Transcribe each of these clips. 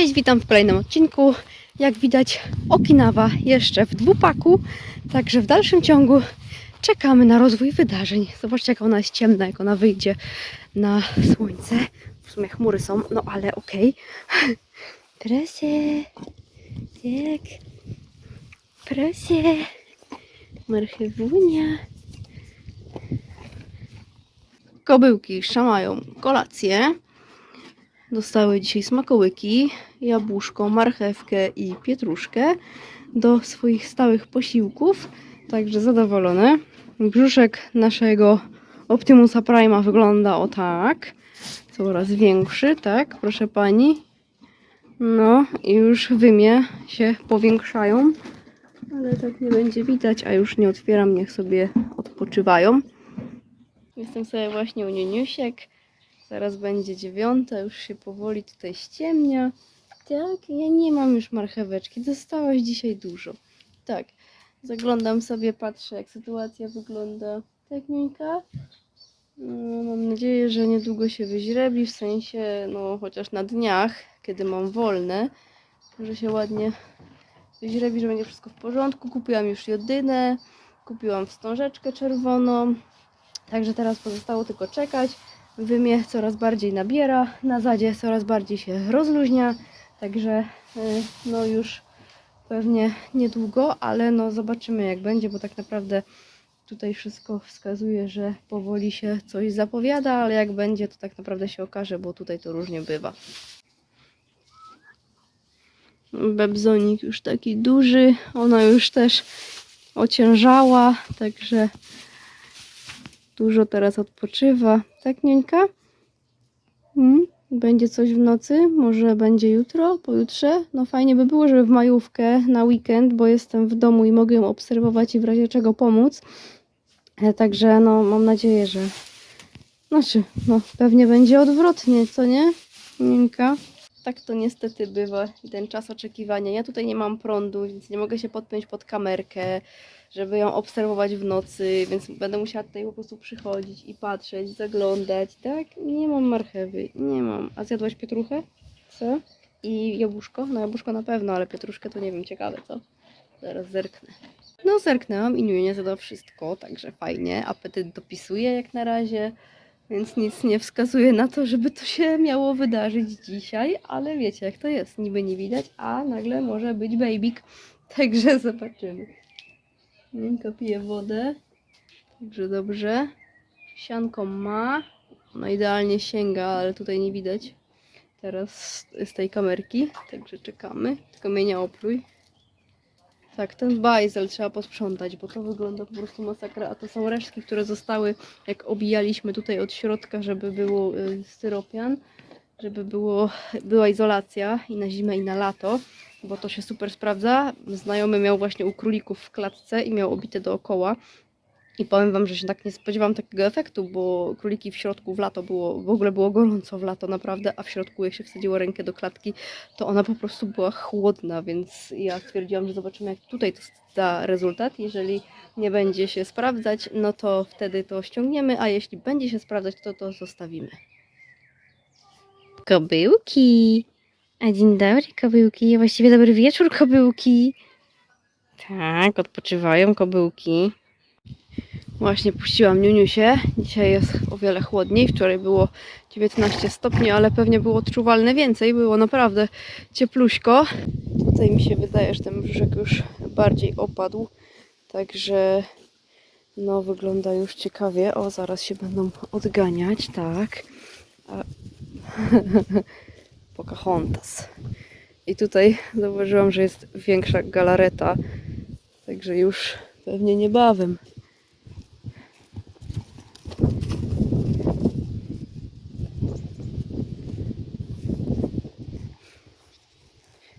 Cześć, witam w kolejnym odcinku. Jak widać, Okinawa jeszcze w dwupaku, także w dalszym ciągu czekamy na rozwój wydarzeń. Zobaczcie, jak ona jest ciemna, jak ona wyjdzie na słońce. W sumie chmury są, no ale okej. Proszę. Tak. Proszę. Marchewunia. Kobyłki szamają kolację. Dostały dzisiaj smakołyki, jabłuszko, marchewkę i pietruszkę do swoich stałych posiłków. Także zadowolone. Brzuszek naszego Optimusa Prima wygląda o tak. Coraz większy, tak, proszę pani. No i już wymie się powiększają. Ale tak nie będzie widać, a już nie otwieram, niech sobie odpoczywają. Jestem sobie właśnie u Niuniusiek. Zaraz będzie dziewiąta, już się powoli tutaj ściemnia. Tak, ja nie mam już marcheweczki, dostałaś dzisiaj dużo. Tak, zaglądam sobie, patrzę jak sytuacja wygląda. Tak, Niuńka? No, mam nadzieję, że niedługo się wyźrebi, w sensie, no chociaż na dniach, kiedy mam wolne, że się ładnie wyźrebi, że będzie wszystko w porządku. Kupiłam już jodynę, kupiłam wstążeczkę czerwoną, także teraz pozostało tylko czekać. Wymie coraz bardziej nabiera, na zadzie coraz bardziej się rozluźnia, także y, no już pewnie niedługo, ale no zobaczymy jak będzie, bo tak naprawdę tutaj wszystko wskazuje, że powoli się coś zapowiada, ale jak będzie to tak naprawdę się okaże, bo tutaj to różnie bywa. Bebzonik już taki duży, ona już też ociężała, także dużo teraz odpoczywa. Tak, Nieńka? Mm? Będzie coś w nocy? Może będzie jutro, pojutrze? No fajnie by było, żeby w majówkę na weekend, bo jestem w domu i mogę ją obserwować i w razie czego pomóc. E, Także no mam nadzieję, że... Znaczy, no pewnie będzie odwrotnie, co nie? Nieńka? Tak to niestety bywa, ten czas oczekiwania. Ja tutaj nie mam prądu, więc nie mogę się podpiąć pod kamerkę, żeby ją obserwować w nocy, więc będę musiała tutaj po prostu przychodzić i patrzeć, zaglądać, tak? Nie mam marchewy, nie mam. A zjadłaś pietruchę? Co? I jabłuszko? No jabłuszko na pewno, ale pietruszkę to nie wiem, ciekawe co? Zaraz zerknę. No zerknęłam i nie zjadła wszystko, także fajnie. Apetyt dopisuje jak na razie. Więc nic nie wskazuje na to, żeby to się miało wydarzyć dzisiaj, ale wiecie jak to jest, niby nie widać, a nagle może być babik. Także zobaczymy. Miękko pije wodę, także dobrze. Sianką ma, no idealnie sięga, ale tutaj nie widać teraz z tej kamerki, także czekamy. Tylko mnie nie opluj. Tak, ten bajzel trzeba posprzątać, bo to wygląda po prostu masakra, a to są resztki, które zostały, jak obijaliśmy tutaj od środka, żeby było y, styropian, żeby było, była izolacja i na zimę i na lato, bo to się super sprawdza. Znajomy miał właśnie u królików w klatce i miał obite dookoła. I powiem Wam, że się tak nie spodziewałam takiego efektu, bo króliki w środku w lato było, w ogóle było gorąco w lato naprawdę, a w środku jak się wsadziło rękę do klatki, to ona po prostu była chłodna, więc ja stwierdziłam, że zobaczymy jak tutaj to da rezultat. Jeżeli nie będzie się sprawdzać, no to wtedy to ściągniemy, a jeśli będzie się sprawdzać, to to zostawimy. Kobyłki! A dzień dobry kobyłki, właściwie dobry wieczór kobyłki. Tak, odpoczywają kobyłki. Właśnie puściłam Niuniusie. Dzisiaj jest o wiele chłodniej. Wczoraj było 19 stopni, ale pewnie było odczuwalne więcej. Było naprawdę ciepluśko. Tutaj mi się wydaje, że ten brzuszek już bardziej opadł. Także no wygląda już ciekawie. O, zaraz się będą odganiać, tak. A... Pocahontas. I tutaj zauważyłam, że jest większa galareta. Także już pewnie niebawem.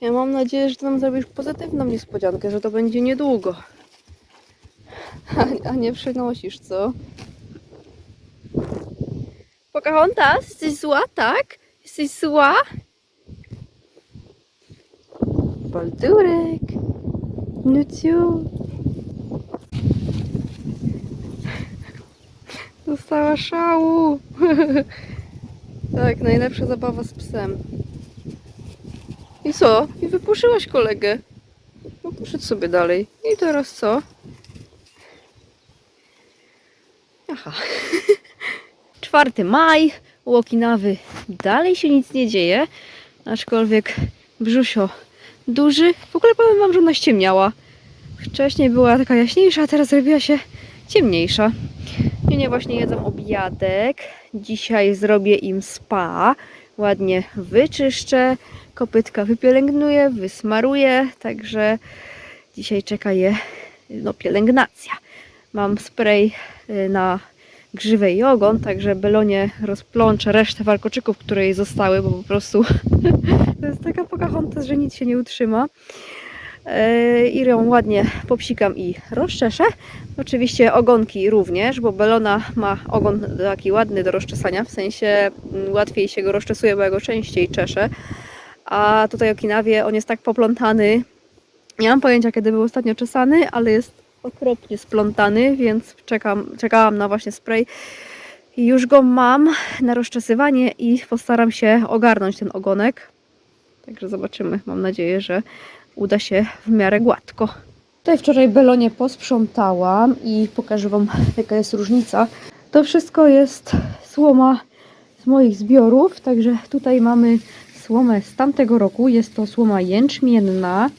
Ja mam nadzieję, że ty nam zrobisz pozytywną niespodziankę, że to będzie niedługo. A, a nie przynosisz, co? Pocahontas, jesteś zła, tak? Jesteś zła? Baldurek. Nuciu. Dostała szału. tak, najlepsza zabawa z psem. I co? I wypuszyłaś kolegę. No poszedł sobie dalej. I teraz co? Aha. 4 maj, u Okinawy dalej się nic nie dzieje, aczkolwiek brzusio duży. W ogóle powiem wam, że ona ściemniała. Wcześniej była taka jaśniejsza, a teraz zrobiła się ciemniejsza. Nie, nie, właśnie jedzą obiadek. Dzisiaj zrobię im spa. Ładnie wyczyszczę, kopytka wypielęgnuję, wysmaruję, także dzisiaj czeka je no, pielęgnacja. Mam spray y, na grzywę i ogon, także Belonie rozplączę resztę warkoczyków, które jej zostały, bo po prostu to jest taka Pocahontas, że nic się nie utrzyma. Yy, I ją ładnie popsikam i rozczeszę. Oczywiście ogonki również, bo Belona ma ogon taki ładny do rozczesania, w sensie mm, łatwiej się go rozczesuje, bo ja go częściej czeszę. A tutaj Okinawie on jest tak poplątany. Nie mam pojęcia, kiedy był ostatnio czesany, ale jest okropnie splątany, więc czekam, czekałam na właśnie spray. Już go mam na rozczesywanie i postaram się ogarnąć ten ogonek. Także zobaczymy. Mam nadzieję, że uda się w miarę gładko. Tutaj wczoraj Belonie posprzątałam i pokażę Wam, jaka jest różnica. To wszystko jest słoma z moich zbiorów, także tutaj mamy słomę z tamtego roku. Jest to słoma jęczmienna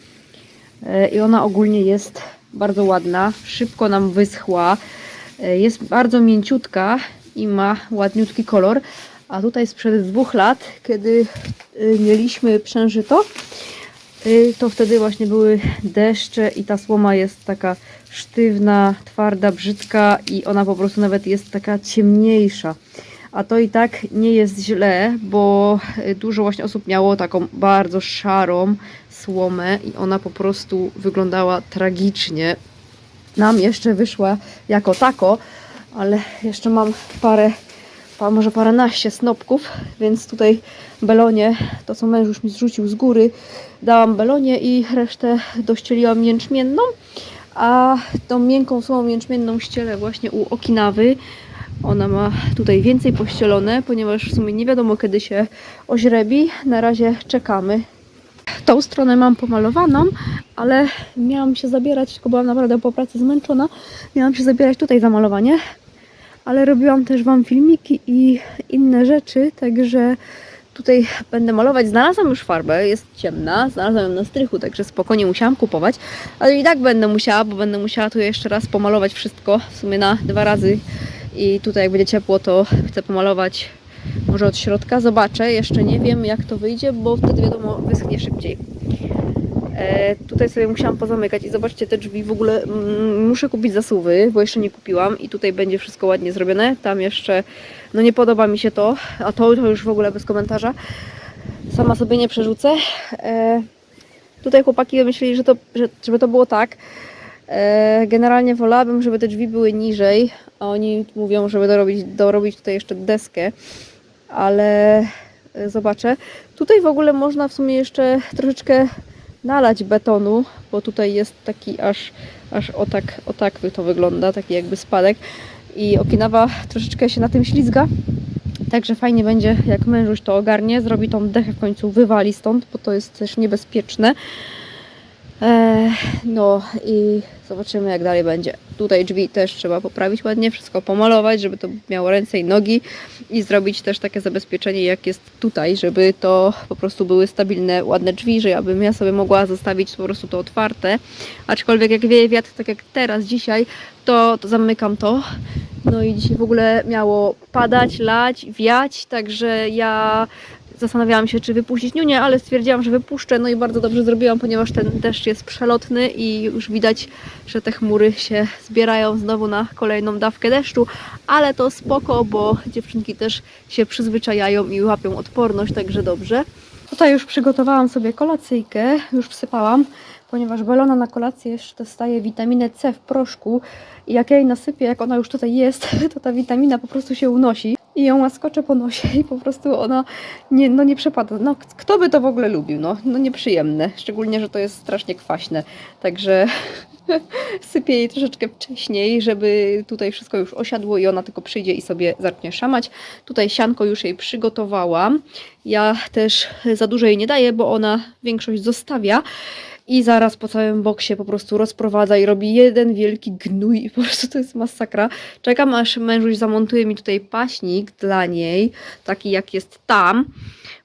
e, i ona ogólnie jest bardzo ładna, szybko nam wyschła. E, Jest bardzo mięciutka i ma ładniutki kolor. A tutaj sprzed dwóch lat, kiedy y, mieliśmy przężyto, y, to wtedy właśnie były deszcze i ta słoma jest taka sztywna, twarda, brzydka i ona po prostu nawet jest taka ciemniejsza. A to i tak nie jest źle, bo dużo właśnie osób miało taką bardzo szarą słomę i ona po prostu wyglądała tragicznie. Nam jeszcze wyszła jako tako, ale jeszcze mam parę, pa, może paręnaście snopków, więc tutaj belonie, to co męż już mi zrzucił z góry, dałam belonie i resztę dościeliłam jęczmienną, a tą miękką słomą jęczmienną ścielę właśnie u Okinawy. Ona ma tutaj więcej pościelone, ponieważ w sumie nie wiadomo kiedy się oźrebi. Na razie czekamy. Tą stronę mam pomalowaną, ale miałam się zabierać, tylko byłam naprawdę po pracy zmęczona. Miałam się zabierać tutaj za malowanie, ale robiłam też Wam filmiki i inne rzeczy, także tutaj będę malować. Znalazłam już farbę, jest ciemna, znalazłam ją na strychu, także spokojnie musiałam kupować, ale i tak będę musiała, bo będę musiała tu jeszcze raz pomalować wszystko, w sumie na dwa razy i tutaj jak będzie ciepło, to chcę pomalować może od środka, zobaczę, jeszcze nie wiem jak to wyjdzie, bo wtedy wiadomo wyschnie szybciej. E, tutaj sobie musiałam pozamykać i zobaczcie te drzwi w ogóle mm, muszę kupić zasuwy, bo jeszcze nie kupiłam i tutaj będzie wszystko ładnie zrobione. Tam jeszcze no nie podoba mi się to, a to, to już w ogóle bez komentarza. Sama sobie nie przerzucę. E, tutaj chłopaki myśleli, że to, że, żeby to było tak. E, generalnie wolałabym, żeby te drzwi były niżej, a oni mówią, żeby dorobić, dorobić tutaj jeszcze deskę, ale e, zobaczę. Tutaj w ogóle można w sumie jeszcze troszeczkę nalać betonu, bo tutaj jest taki aż, aż o tak, o tak to wygląda, taki jakby spadek i Okinawa troszeczkę się na tym ślizga, także fajnie będzie jak mężuś to ogarnie, zrobi tą dechę w końcu, wywali stąd, bo to jest też niebezpieczne. No i zobaczymy jak dalej będzie. Tutaj drzwi też trzeba poprawić ładnie, wszystko pomalować, żeby to miało ręce i nogi i zrobić też takie zabezpieczenie jak jest tutaj, żeby to po prostu były stabilne, ładne drzwi, że ja bym ja sobie mogła zostawić po prostu to otwarte. Aczkolwiek jak wieje wiatr, tak jak teraz, dzisiaj, to, to zamykam to. No i dzisiaj w ogóle miało padać, lać, wiać, także ja zastanawiałam się, czy wypuścić Niunię, ale stwierdziłam, że wypuszczę. No i bardzo dobrze zrobiłam, ponieważ ten deszcz jest przelotny i już widać, że te chmury się zbierają znowu na kolejną dawkę deszczu, ale to spoko, bo dziewczynki też się przyzwyczajają i łapią odporność, także dobrze. Tutaj już przygotowałam sobie kolacyjkę, już wsypałam, ponieważ Belona na kolację jeszcze dostaje witaminę C w proszku i jak ja jej nasypię, jak ona już tutaj jest, to ta witamina po prostu się unosi i ją łaskoczę po nosie i po prostu ona nie, no nie przepada. No kto by to w ogóle lubił? No, no nieprzyjemne, szczególnie, że to jest strasznie kwaśne. Także Sypię jej troszeczkę wcześniej, żeby tutaj wszystko już osiadło i ona tylko przyjdzie i sobie zacznie szamać. Tutaj sianko już jej przygotowałam. Ja też za dużo jej nie daję, bo ona większość zostawia. I zaraz po całym boksie po prostu rozprowadza i robi jeden wielki gnój i po prostu to jest masakra. Czekam aż mężuś zamontuje mi tutaj paśnik dla niej, taki jak jest tam,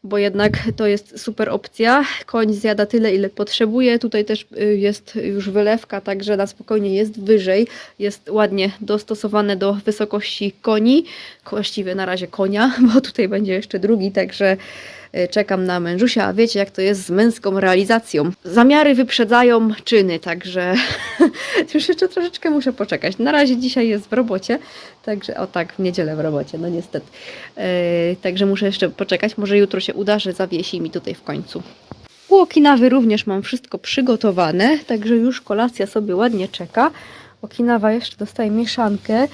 bo jednak to jest super opcja. Koń zjada tyle, ile potrzebuje. Tutaj też y, jest już wylewka, także na spokojnie jest wyżej. Jest ładnie dostosowane do wysokości koni, właściwie na razie konia, bo tutaj będzie jeszcze drugi, także czekam na mężusia, a wiecie jak to jest z męską realizacją. Zamiary wyprzedzają czyny, także już jeszcze troszeczkę muszę poczekać. Na razie dzisiaj jest w robocie, także o tak, w niedzielę w robocie, no niestety. Yy, także muszę jeszcze poczekać, może jutro się uda, że zawiesi mi tutaj w końcu. U Okinawy również mam wszystko przygotowane, także już kolacja sobie ładnie czeka. Okinawa jeszcze dostaje mieszankę,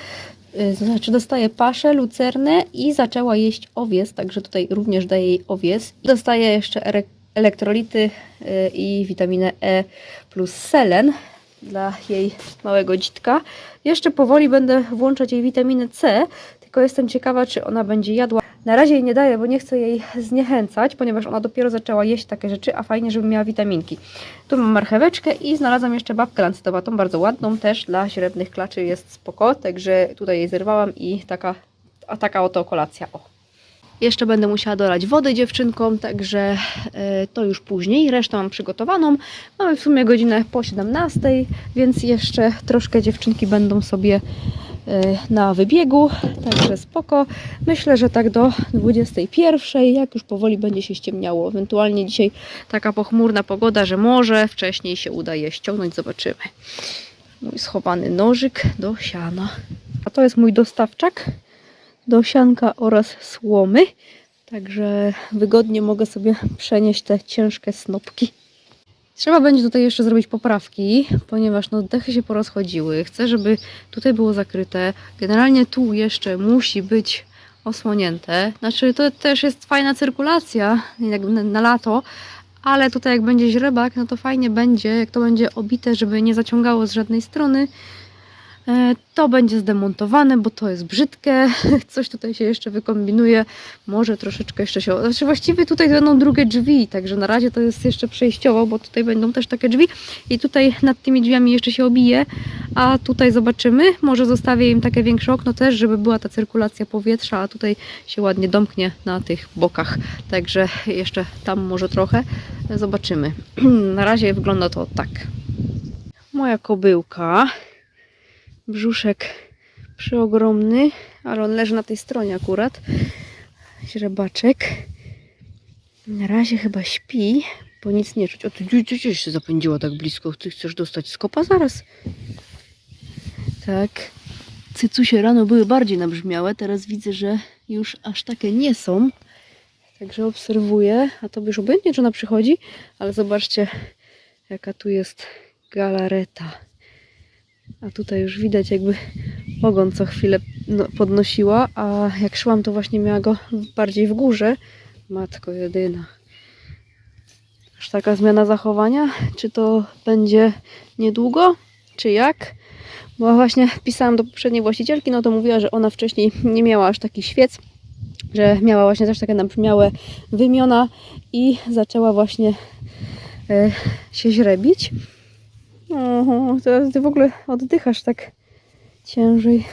to znaczy dostaje paszę, lucernę i zaczęła jeść owies, także tutaj również daję jej owies. Dostaje jeszcze elektrolity yy, i witaminę E plus selen dla jej małego dzitka. Jeszcze powoli będę włączać jej witaminę C, tylko jestem ciekawa, czy ona będzie jadła. Na razie jej nie daję, bo nie chcę jej zniechęcać, ponieważ ona dopiero zaczęła jeść takie rzeczy, a fajnie, żeby miała witaminki. Tu mam marcheweczkę i znalazłam jeszcze babkę lancetowatą, bardzo ładną, też dla źrebnych klaczy jest spoko, także tutaj jej zerwałam i taka, a taka oto kolacja. O. Jeszcze będę musiała dolać wody dziewczynkom, także e, to już później. Resztę mam przygotowaną. Mamy w sumie godzinę po 17, więc jeszcze troszkę dziewczynki będą sobie na wybiegu, także spoko. Myślę, że tak do 21, jak już powoli będzie się ściemniało. Ewentualnie dzisiaj taka pochmurna pogoda, że może wcześniej się uda je ściągnąć, zobaczymy. Mój schowany nożyk do siana. A to jest mój dostawczak do sianka oraz słomy. Także wygodnie mogę sobie przenieść te ciężkie snopki. Trzeba będzie tutaj jeszcze zrobić poprawki, ponieważ no dechy się porozchodziły. Chcę, żeby tutaj było zakryte. Generalnie tu jeszcze musi być osłonięte. Znaczy to też jest fajna cyrkulacja na, na lato, ale tutaj jak będzie źrebak, no to fajnie będzie, jak to będzie obite, żeby nie zaciągało z żadnej strony. E, To będzie zdemontowane, bo to jest brzydkie. Coś tutaj się jeszcze wykombinuje. Może troszeczkę jeszcze się. Znaczy, właściwie tutaj będą drugie drzwi, także na razie to jest jeszcze przejściowo, bo tutaj będą też takie drzwi. I tutaj nad tymi drzwiami jeszcze się obije, a tutaj zobaczymy. Może zostawię im takie większe okno też, żeby była ta cyrkulacja powietrza, a tutaj się ładnie domknie na tych bokach. Także jeszcze tam może trochę. Zobaczymy. Na razie wygląda to tak. Moja kobyłka brzuszek przeogromny, ale on leży na tej stronie akurat. Źrebaczek. Na razie chyba śpi, bo nic nie czuć. O, ty gdzie- gdzie się zapędziła tak blisko? Ty chcesz dostać skopa zaraz? Tak. Cycusie rano były bardziej nabrzmiałe, teraz widzę, że już aż takie nie są. Także obserwuję, a to już obojętnie, czy ona przychodzi, ale zobaczcie, jaka tu jest galareta. A tutaj już widać jakby ogon co chwilę no, podnosiła, a jak szłam to właśnie miała go bardziej w górze. Matko jedyna. Aż taka zmiana zachowania? Czy to będzie niedługo? Czy jak? Bo właśnie pisałam do poprzedniej właścicielki, no to mówiła, że ona wcześniej nie miała aż taki świec, że miała właśnie też takie nabrzmiałe wymiona i zaczęła właśnie e, się źrebić. Oho, teraz ty w ogóle oddychasz tak ciężej,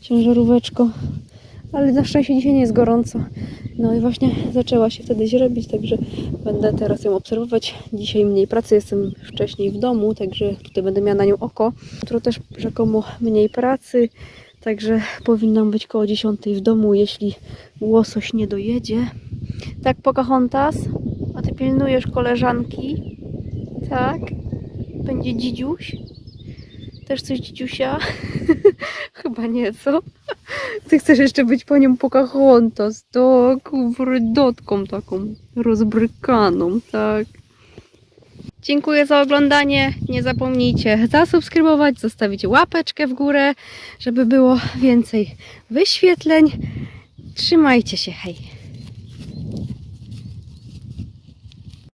ciężaróweczko. Ale na szczęście dzisiaj nie jest gorąco. No i właśnie zaczęła się wtedy źrebić, także będę teraz ją obserwować. Dzisiaj mniej pracy, jestem wcześniej w domu, także tutaj będę miała na nią oko. Jutro też rzekomo mniej pracy, także powinnam być koło 10 w domu, jeśli łosoś nie dojedzie. Tak, Pocahontas? A ty pilnujesz koleżanki? Tak? Będzie dzidziuś? Też coś dzidziusia? Chyba nie, co? Ty chcesz jeszcze być panią Pocahontas, taką wrydotką taką rozbrykaną, tak? Dziękuję za oglądanie. Nie zapomnijcie zasubskrybować, zostawić łapeczkę w górę, żeby było więcej wyświetleń. Trzymajcie się, hej!